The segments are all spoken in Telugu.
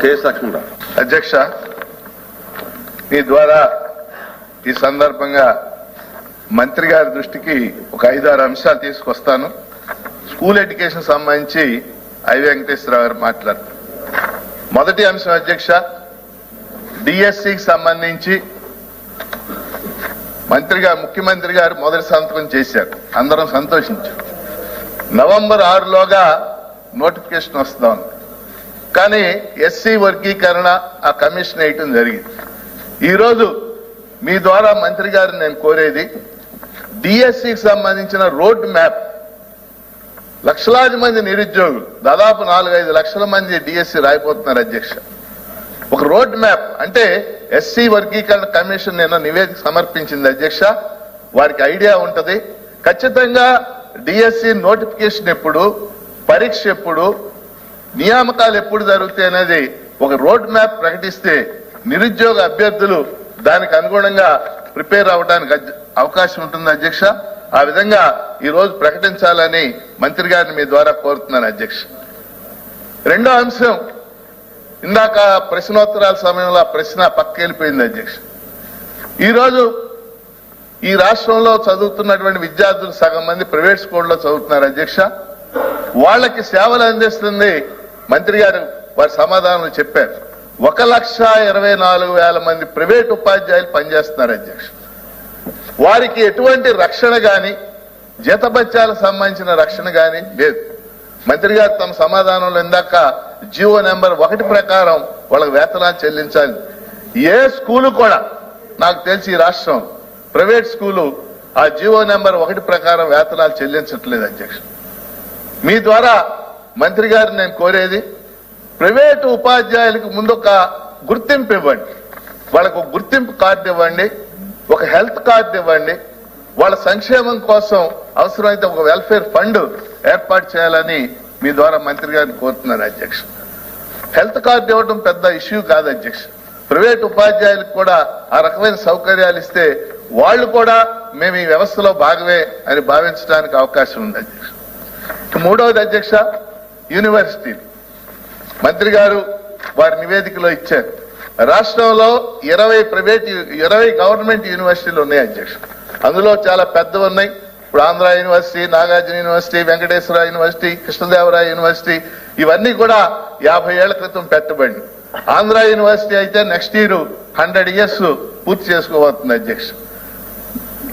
కె లక్ష్మణరావు అధ్యక్ష మీ ద్వారా ఈ సందర్భంగా మంత్రి గారి దృష్టికి ఒక ఐదారు అంశాలు తీసుకొస్తాను. స్కూల్ ఎడ్యుకేషన్ సంబంధించి ఐ. వెంకటేశ్వరరావు గారు మాట్లాడతారు మొదటి అంశం అధ్యక్ష డిఎస్సికి సంబంధించి మంత్రి గారు ముఖ్యమంత్రి గారు మొదటి సంతకం చేశారు. అందరం సంతోషించారు నవంబర్ ఆరులోగా నోటిఫికేషన్ వస్తా ఉంది కానీ ఎస్సీ వర్గీకరణ ఆ కమిషన్ వేయటం జరిగింది. ఈరోజు మీ ద్వారా మంత్రి గారిని నేను కోరేది డిఎస్సికి సంబంధించిన రోడ్ మ్యాప్ లక్షలాది మంది నిరుద్యోగులు దాదాపు నాలుగైదు లక్షల మంది డిఎస్సి రాయిపోతున్నారు అధ్యక్ష. ఒక రోడ్ మ్యాప్ అంటే ఎస్సీ వర్గీకరణ కమిషన్ నిన్న నివేదిక సమర్పించింది అధ్యక్ష. వారికి ఐడియా ఉంటది. ఖచ్చితంగా డిఎస్సి నోటిఫికేషన్ ఎప్పుడు పరీక్ష ఎప్పుడు నియామకాలు ఎప్పుడు జరుగుతాయి అనేది ఒక రోడ్ మ్యాప్ ప్రకటిస్తే నిరుద్యోగ అభ్యర్థులు దానికి అనుగుణంగా ప్రిపేర్ అవడానికి అవకాశం ఉంటుంది అధ్యక్ష. ఆ విధంగా ఈ రోజు ప్రకటించాలని మంత్రి గారిని మీ ద్వారా కోరుతున్నాను అధ్యక్ష. రెండో అంశం ఇందాక ప్రశ్నోత్తరాల సమయంలో ఆ ప్రశ్న పక్కెళ్ళిపోయింది అధ్యక్ష. ఈరోజు ఈ రాష్ట్రంలో చదువుతున్నటువంటి విద్యార్థులు సగం మంది ప్రైవేట్ స్కూల్లో చదువుతున్నారు అధ్యక్ష. వాళ్ళకి సేవలు అందిస్తుంది మంత్రి గారు వారి సమాధానం చెప్పారు. ఒక లక్ష ఇరవై నాలుగు వేల మంది ప్రైవేట్ ఉపాధ్యాయులు పనిచేస్తున్నారు అధ్యక్ష వారికి ఎటువంటి రక్షణ గాని జీతభత్యాలకు సంబంధించిన రక్షణ గాని లేదు. మంత్రి గారు తమ సమాధానంలో ఇందాక జియో నెంబర్ ఒకటి ప్రకారం వాళ్ళకి వేతనాలు చెల్లించాలి. ఏ స్కూలు కూడా నాకు తెలిసి ఈ రాష్ట్రం ప్రైవేట్ స్కూలు ఆ జియో నెంబర్ ఒకటి ప్రకారం వేతనాలు చెల్లించట్లేదు అధ్యక్ష మీ ద్వారా మంత్రి గారు నేను కోరేది ప్రైవేటు ఉపాధ్యాయులకు ముందు ఒక గుర్తింపు ఇవ్వండి. వాళ్ళకు గుర్తింపు కార్డు ఇవ్వండి ఒక హెల్త్ కార్డు ఇవ్వండి. వాళ్ళ సంక్షేమం కోసం అవసరమైతే ఒక వెల్ఫేర్ ఫండ్ ఏర్పాటు చేయాలని మీ ద్వారా మంత్రి గారిని కోరుతున్నాను అధ్యక్ష. హెల్త్ కార్డు ఇవ్వడం పెద్ద ఇష్యూ కాదు అధ్యక్ష. ప్రైవేట్ ఉపాధ్యాయులకు కూడా ఆ రకమైన సౌకర్యాలు ఇస్తే వాళ్ళు కూడా మేము ఈ వ్యవస్థలో భాగమే అని భావించడానికి అవకాశం ఉంది అధ్యక్ష. మూడవది అధ్యక్ష యూనివర్సిటీలు మంత్రి గారు వారి నివేదికలో ఇచ్చారు. రాష్ట్రంలో ఇరవై ప్రైవేట్ ఇరవై గవర్నమెంట్ యూనివర్సిటీలు ఉన్నాయి అధ్యక్ష. అందులో చాలా పెద్దవి ఉన్నాయి. ఇప్పుడు Andhra university Nagarjuna university Venkateswara university Krishnadevaraya university ఇవన్నీ కూడా యాభై ఏళ్ళ క్రితం పెట్టబడి ఆంధ్ర యూనివర్సిటీ అయితే నెక్స్ట్ ఇయర్ హండ్రెడ్ ఇయర్స్ పూర్తి చేసుకోబోతుంది అధ్యక్ష.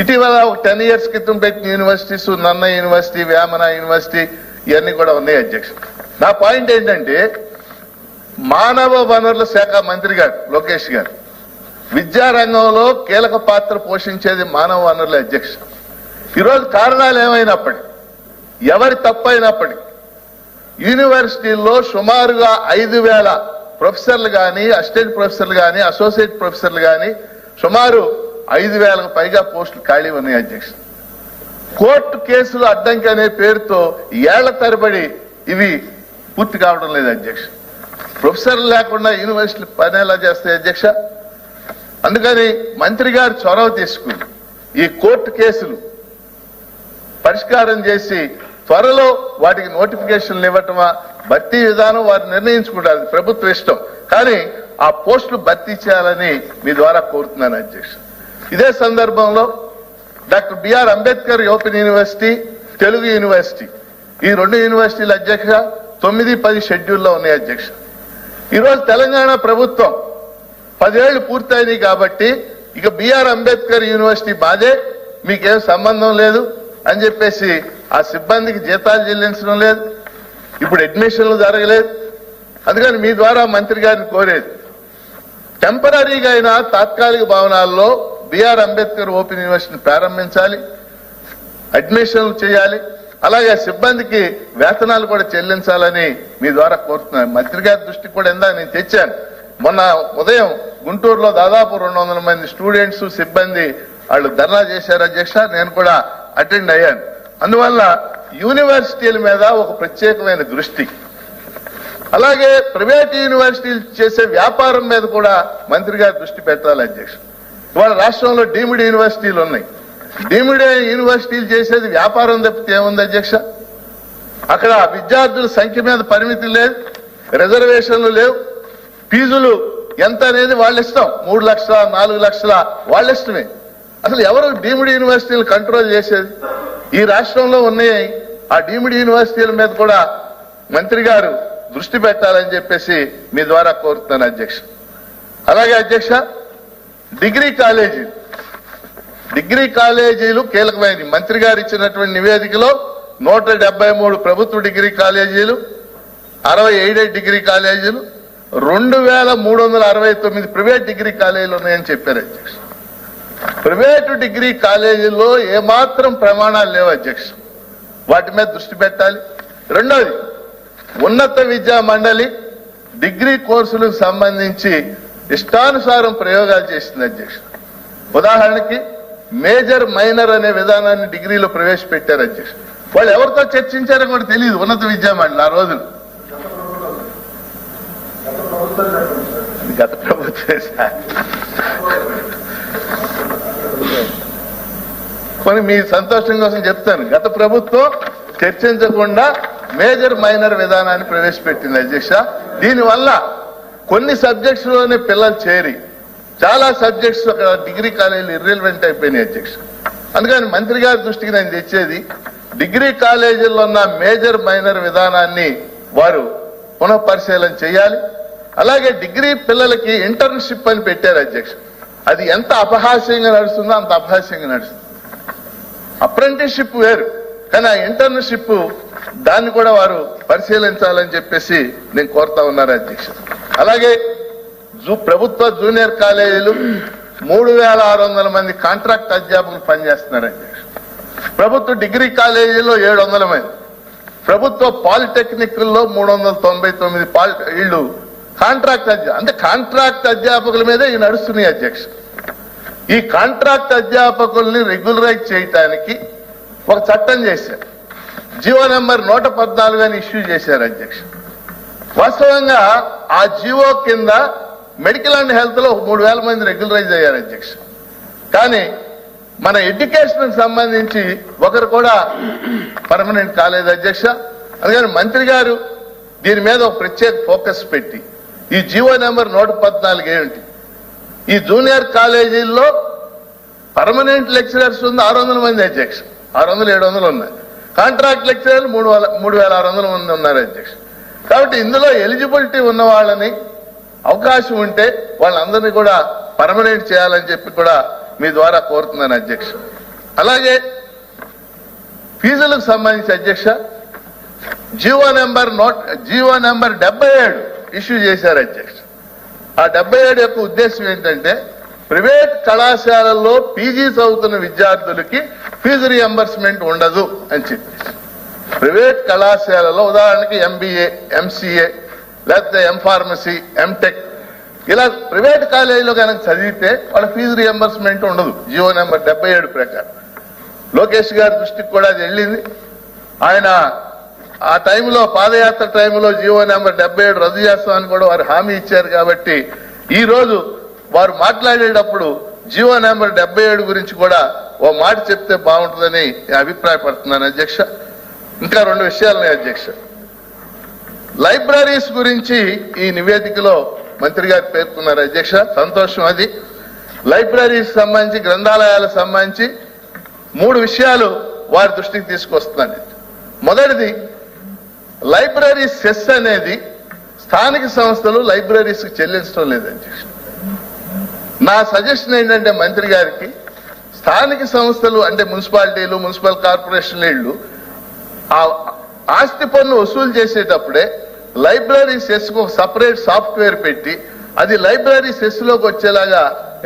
ఇటీవల ఒక టెన్ ఇయర్స్ క్రితం పెట్టిన యూనివర్సిటీస్ నన్న యూనివర్సిటీ వేమన యూనివర్సిటీ ఇవన్నీ కూడా ఉన్నాయి అధ్యక్ష. నా పాయింట్ ఏంటంటే మానవ వనరుల శాఖ మంత్రి గారు లోకేష్ గారు విద్యారంగంలో కీలక పాత్ర పోషించేది మానవ వనరుల అధ్యక్ష. ఈరోజు కారణాలు ఏమైనప్పటికీ ఎవరి తప్పైనప్పటికీ యూనివర్సిటీల్లో సుమారుగా ఐదు వేల ప్రొఫెసర్లు కానీ అసిస్టెంట్ ప్రొఫెసర్లు కానీ అసోసియేట్ ప్రొఫెసర్లు కానీ సుమారు ఐదు వేలకు పైగా పోస్టులు ఖాళీ ఉన్నాయి అధ్యక్ష. కోర్టు కేసులు అడ్డంకి అనే పేరుతో ఏళ్ళ తరబడి ఇవి పూర్తి కావడం లేదు అధ్యక్ష. ప్రొఫెసర్లు లేకుండా యూనివర్సిటీలు పని ఎలా చేస్తాయి అధ్యక్ష? అందుకని మంత్రి గారు చొరవ తీసుకుని ఈ కోర్టు కేసులు పరిష్కారం చేసి త్వరలో వాటికి నోటిఫికేషన్లు ఇవ్వటమా భర్తీ విధానం వారు నిర్ణయించుకుంటారు ప్రభుత్వం ప్రభుత్వ ఇష్టం. కానీ ఆ పోస్టులు భర్తీ చేయాలని మీ ద్వారా కోరుతున్నాను అధ్యక్ష. ఇదే సందర్భంలో doctor BR Ambedkar open university Telugu university. ఈ రెండు యూనివర్సిటీల అధ్యక్ష తొమ్మిది పది షెడ్యూల్లో ఉన్నాయి అధ్యక్ష. ఈరోజు తెలంగాణ ప్రభుత్వం పదేళ్ళు పూర్తయినాయి కాబట్టి ఇక బిఆర్ అంబేద్కర్ యూనివర్సిటీ బాధే మీకేం సంబంధం లేదు అని చెప్పేసి ఆ సిబ్బందికి జీతాలు చెల్లించడం లేదు ఇప్పుడు అడ్మిషన్లు జరగలేదు. అందుకని మీ ద్వారా మంత్రి గారిని కోరేది టెంపరీగా అయినా తాత్కాలిక భవనాల్లో బిఆర్ అంబేద్కర్ ఓపెన్ యూనివర్సిటీని ప్రారంభించాలి అడ్మిషన్లు చేయాలి అలాగే సిబ్బందికి వేతనాలు కూడా చెల్లించాలని మీ ద్వారా కోరుతున్నాను. మంత్రి గారి దృష్టికి కూడా ఇందా నేను తెచ్చాను. మొన్న ఉదయం గుంటూరులో దాదాపు రెండు వందల మంది స్టూడెంట్స్ సిబ్బంది వాళ్ళు ధర్నా చేశారు. అధ్యక్ష నేను కూడా అటెండ్ అయ్యాను. అందువల్ల యూనివర్సిటీల మీద ఒక ప్రత్యేకమైన దృష్టి. అలాగే ప్రైవేట్ యూనివర్సిటీలు చేసే వ్యాపారం మీద కూడా మంత్రి గారు దృష్టి పెట్టాలి అధ్యక్ష. వాళ్ళ రాష్ట్రంలో డీమ్డ్ యూనివర్సిటీలు ఉన్నాయి. డీమ్డ్ యూనివర్సిటీలు చేసేది వ్యాపారం తప్పితే ఏముంది అధ్యక్ష? అక్కడ విద్యార్థుల సంఖ్య మీద పరిమితి లేదు రిజర్వేషన్లు లేవు. ఫీజులు ఎంత అనేది వాళ్ళ ఇష్టం. మూడు లక్షల నాలుగు లక్షల వాళ్ళ ఇష్టమే. అసలు ఎవరు డీమ్డ్ యూనివర్సిటీలు కంట్రోల్ చేసేది? ఈ రాష్ట్రంలో ఉన్నాయి. ఆ డీమ్డ్ యూనివర్సిటీల మీద కూడా మంత్రి గారు దృష్టి పెట్టాలని చెప్పేసి మీ ద్వారా కోరుతున్నాను అధ్యక్ష. అలాగే అధ్యక్ష డిగ్రీ కాలేజీ. డిగ్రీ కాలేజీలు కీలకమైనవి. మంత్రి గారు ఇచ్చినటువంటి నివేదికలో నూట డెబ్బై మూడు ప్రభుత్వ డిగ్రీ కాలేజీలు అరవై ఎయిడెడ్ డిగ్రీ కాలేజీలు రెండు వేల మూడు వందల అరవై తొమ్మిది ప్రైవేట్ డిగ్రీ కాలేజీలు ఉన్నాయని చెప్పారు అధ్యక్ష. ప్రైవేటు డిగ్రీ కాలేజీల్లో ఏమాత్రం ప్రమాణాలు లేవు అధ్యక్ష. వాటి మీద దృష్టి పెట్టాలి. రెండోది ఉన్నత విద్యా మండలి డిగ్రీ కోర్సులకు సంబంధించి ఇష్టానుసారం ప్రయోగాలు చేసింది అధ్యక్షుడు. ఉదాహరణకి మేజర్ మైనర్ అనే విధానాన్ని డిగ్రీలో ప్రవేశపెట్టారు అధ్యక్షుడు. వాళ్ళు ఎవరితో చర్చించారో కూడా తెలియదు ఉన్నత విద్యామండలి ఆ రోజులు. గత ప్రభుత్వం కొన్ని మీ సంతోషం కోసం చెప్తాను. గత ప్రభుత్వం చర్చించకుండా మేజర్ మైనర్ విధానాన్ని ప్రవేశపెట్టింది అధ్యక్ష. దీనివల్ల కొన్ని సబ్జెక్ట్స్లోనే పిల్లలు చేరి చాలా సబ్జెక్ట్స్ డిగ్రీ కాలేజీలు ఇర్రెలివెంట్ అయిపోయినాయి అధ్యక్ష. అందుకని మంత్రి గారి దృష్టికి నేను తెచ్చేది డిగ్రీ కాలేజీల్లో ఉన్న మేజర్ మైనర్ విధానాన్ని వారు పునఃపరిశీలన చేయాలి. అలాగే డిగ్రీ పిల్లలకి ఇంటర్న్షిప్ అని పెట్టారు అధ్యక్ష. అది ఎంత అపహాస్యంగా నడుస్తుందో అంత అపహాస్యంగా నడుస్తుంది. అప్రెంటిస్షిప్ వేరు కానీ ఆ ఇంటర్న్షిప్ దాన్ని కూడా వారు పరిశీలించాలని చెప్పేసి నేను కోరుతా ఉన్నారు అధ్యక్ష. అలాగే జూ- ప్రభుత్వ జూనియర్ కాలేజీలు మూడు వేల ఆరు వందల మంది కాంట్రాక్ట్ అధ్యాపకులు పనిచేస్తున్నారు అధ్యక్ష ప్రభుత్వ డిగ్రీ కాలేజీలో ఏడు వందల మంది. ప్రభుత్వ పాలిటెక్నిక్ల్లో మూడు వందల తొంభై తొమ్మిది పాలి వీళ్ళు కాంట్రాక్ట్ అధ్యా అంటే కాంట్రాక్ట్ అధ్యాపకుల మీదే ఈ నడుస్తున్నాయి అధ్యక్ష ఈ కాంట్రాక్ట్ అధ్యాపకుల్ని రెగ్యులరైజ్ చేయటానికి ఒక చట్టం చేశారు. జీవో నెంబర్ నూట పద్నాలుగు అని ఇష్యూ చేశారు అధ్యక్ష వాస్తవంగా ఆ జీవో కింద మెడికల్ అండ్ హెల్త్లో మూడు వేల మంది రెగ్యులరైజ్ అయ్యారు అధ్యక్ష. కానీ మన ఎడ్యుకేషన్ సంబంధించి ఒకరు కూడా పర్మనెంట్ కాలేదు అధ్యక్ష. అందుకని మంత్రి గారు దీని మీద ఒక ప్రత్యేక ఫోకస్ పెట్టి ఈ జీవో నెంబర్ నూట పద్నాలుగు ఏమిటి? ఈ జూనియర్ కాలేజీల్లో పర్మనెంట్ లెక్చరర్స్ ఉంది ఆరు వందల మంది అధ్యక్ష. ఆరు వందలు ఏడు వందలు ఉన్నాయి. కాంట్రాక్ట్ లెక్చరర్లు మూడు వేల మూడు వేల ఆరు వందల మంది ఉన్నారు అధ్యక్ష. కాబట్టి ఇందులో ఎలిజిబిలిటీ ఉన్న వాళ్ళని అవకాశం ఉంటే వాళ్ళందరినీ కూడా పర్మనెంట్ చేయాలని చెప్పి కూడా మీ ద్వారా కోరుతున్నాను అధ్యక్ష. అలాగే ఫీజులకు సంబంధించి అధ్యక్ష GO number note GO number డెబ్బై ఏడు ఇష్యూ చేశారు అధ్యక్ష. ఆ డెబ్బై ఏడు యొక్క ఉద్దేశం ఏంటంటే ప్రైవేట్ కళాశాలల్లో పీజీ చదువుతున్న విద్యార్థులకి ఫీజు రియంబర్స్మెంట్ ఉండదు అని చెప్పేసి. ప్రైవేట్ కళాశాలలో ఉదాహరణకి ఎంబీఏ ఎంసీఏ లేకపోతే ఎంఫార్మసీ ఎంటెక్ ఇలా ప్రైవేట్ కాలేజీలో కనుక చదివితే వాళ్ళ ఫీజు రియంబర్స్మెంట్ ఉండదు. జియో నెంబర్ డెబ్బై ఏడు ప్రకారం. లోకేష్ గారి దృష్టికి కూడా అది వెళ్ళింది. ఆయన ఆ టైంలో పాదయాత్ర టైంలో జియో నెంబర్ డెబ్బై ఏడు రద్దు చేస్తామని కూడా వారు హామీ ఇచ్చారు కాబట్టి ఈ రోజు వారు మాట్లాడేటప్పుడు జియో నెంబర్ డెబ్బై ఏడు గురించి కూడా ఓ మాట చెప్తే బాగుంటుందని అభిప్రాయపడుతున్నాను అధ్యక్ష. ఇంకా రెండు విషయాలున్నాయి అధ్యక్ష. లైబ్రరీస్ గురించి ఈ నివేదికలో మంత్రి గారు పేర్కొన్నారు అధ్యక్ష. సంతోషం అది. లైబ్రరీస్ సంబంధించి గ్రంథాలయాలకు సంబంధించి మూడు విషయాలు వారి దృష్టికి తీసుకొస్తున్నాను. మొదటిది లైబ్రరీ సెస్ అనేది స్థానిక సంస్థలు లైబ్రరీస్ చెల్లించడం లేదు అధ్యక్ష. నా సజెషన్ ఏంటంటే మంత్రి గారికి స్థానిక సంస్థలు అంటే మున్సిపాలిటీలు మున్సిపల్ కార్పొరేషన్ ఇళ్ళు ఆ ఆస్తి పన్ను వసూలు చేసేటప్పుడే లైబ్రరీ సెస్ ఒక సపరేట్ సాఫ్ట్వేర్ పెట్టి అది లైబ్రరీ సెస్లోకి వచ్చేలాగా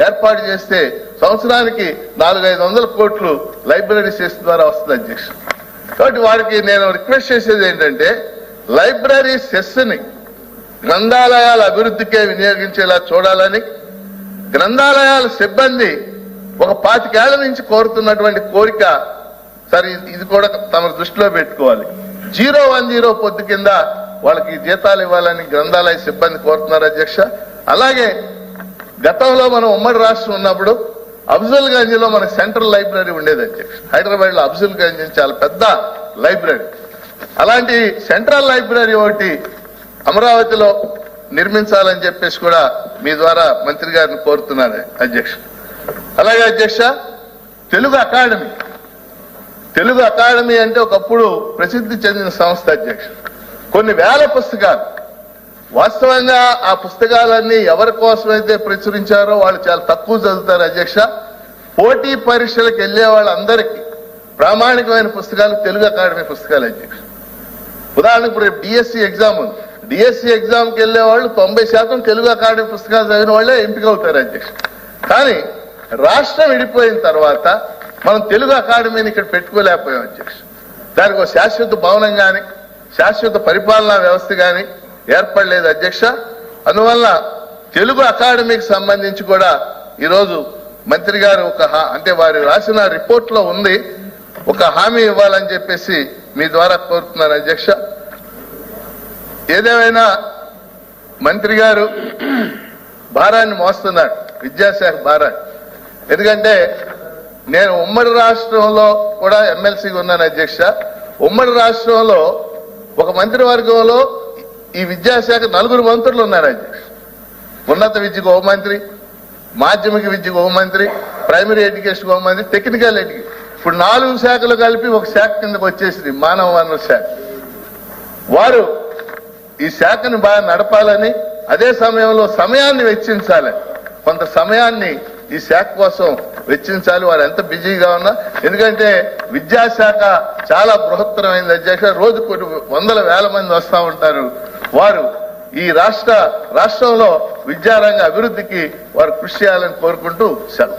ఏర్పాటు చేస్తే సంవత్సరానికి నాలుగైదు వందల కోట్లు లైబ్రరీ సెస్ ద్వారా వస్తుంది అధ్యక్షుడు. కాబట్టి వారికి నేను రిక్వెస్ట్ చేసేది ఏంటంటే లైబ్రరీ సెస్ని గ్రంథాలయాల అభివృద్ధికే వినియోగించేలా చూడాలని గ్రంథాలయాల సిబ్బంది ఒక పాతికేళ్ళ నుంచి కోరుతున్నటువంటి కోరిక సరే ఇది- కూడా తమ దృష్టిలో పెట్టుకోవాలి. జీరో వన్ జీరో పొద్దు కింద వాళ్ళకి జీతాలు ఇవ్వాలని గ్రంథాలయ సిబ్బంది కోరుతున్నారు అధ్యక్ష. అలాగే గతంలో మనం ఉమ్మడి రాష్ట్రం ఉన్నప్పుడు అఫ్జల్ గంజ్లో మన సెంట్రల్ లైబ్రరీ ఉండేది అధ్యక్ష. హైదరాబాద్లో అఫ్జల్ గంజ్ చాలా పెద్ద లైబ్రరీ. అలాంటి సెంట్రల్ లైబ్రరీ ఒకటి అమరావతిలో నిర్మించాలని చెప్పేసి కూడా మీ ద్వారా మంత్రి గారిని కోరుతున్నాను అధ్యక్ష. అలాగే అధ్యక్ష తెలుగు అకాడమీ. తెలుగు అకాడమీ అంటే ఒకప్పుడు ప్రసిద్ధి చెందిన సంస్థ అధ్యక్ష. కొన్ని వేల పుస్తకాలు. వాస్తవంగా ఆ పుస్తకాలన్నీ ఎవరి కోసమైతే ప్రచురించారో వాళ్ళు చాలా తక్కువ చదువుతారు అధ్యక్ష. పోటీ పరీక్షలకు వెళ్ళే వాళ్ళందరికీ ప్రామాణికమైన పుస్తకాలు తెలుగు అకాడమీ పుస్తకాలు అధ్యక్ష. ఉదాహరణకు రేపు డిఎస్సి ఎగ్జామ్ ఉంది. డిఎస్సి ఎగ్జామ్కి వెళ్ళే వాళ్ళు తొంభై శాతం తెలుగు అకాడమీ పుస్తకాలు చదివిన వాళ్ళే ఎంపిక అవుతారు అధ్యక్ష. కానీ రాష్ట్రం విడిపోయిన తర్వాత మనం తెలుగు అకాడమీని ఇక్కడ పెట్టుకోలేకపోయాం అధ్యక్ష. దానికి ఒక శాశ్వత భవనం కానీ శాశ్వత పరిపాలనా వ్యవస్థ కానీ ఏర్పడలేదు అధ్యక్ష. అందువల్ల తెలుగు అకాడమీకి సంబంధించి కూడా ఈరోజు మంత్రి గారు ఒక హా- అంటే వారు రాసిన రిపోర్ట్లో ఉంది. ఒక హామీ ఇవ్వాలని చెప్పేసి మీ ద్వారా కోరుతున్నాను అధ్యక్ష. ఏదేమైనా మంత్రి గారు భారాన్ని మోస్తున్నాడు విద్యాశాఖ భారాన్ని. ఎందుకంటే నేను ఉమ్మడి రాష్ట్రంలో కూడా ఎమ్మెల్సీగా ఉన్నాను అధ్యక్ష. ఉమ్మడి రాష్ట్రంలో ఒక మంత్రివర్గంలో ఈ విద్యాశాఖ నలుగురు మంత్రులు ఉన్నారు అధ్యక్ష. ఉన్నత విద్యకు ఒక మంత్రి మాధ్యమిక విద్యకు ఒక మంత్రి ప్రైమరీ ఎడ్యుకేషన్ ఒక మంత్రి టెక్నికల్ ఎడ్యుకేషన్ ఇప్పుడు నాలుగు శాఖలు కలిపి ఒక శాఖ కిందకు వచ్చేసింది మానవ వనరుల శాఖ. వారు ఈ శాఖను బాగా నడపాలని అదే సమయంలో సమయాన్ని వెచ్చించాలి కొంత సమయాన్ని ఈ శాఖ కోసం వెచ్చించాలి. వారు ఎంత బిజీగా ఉన్నా ఎందుకంటే విద్యాశాఖ చాలా బృహత్తరమైంది. అధ్యక్ష రోజు కొన్ని వందల వేల మంది వస్తూ ఉంటారు. వారు ఈ రాష్ట్ర రాష్ట్రంలో విద్యారంగ అభివృద్ధికి వారు కృషి చేయాలని కోరుకుంటూ సెలవు.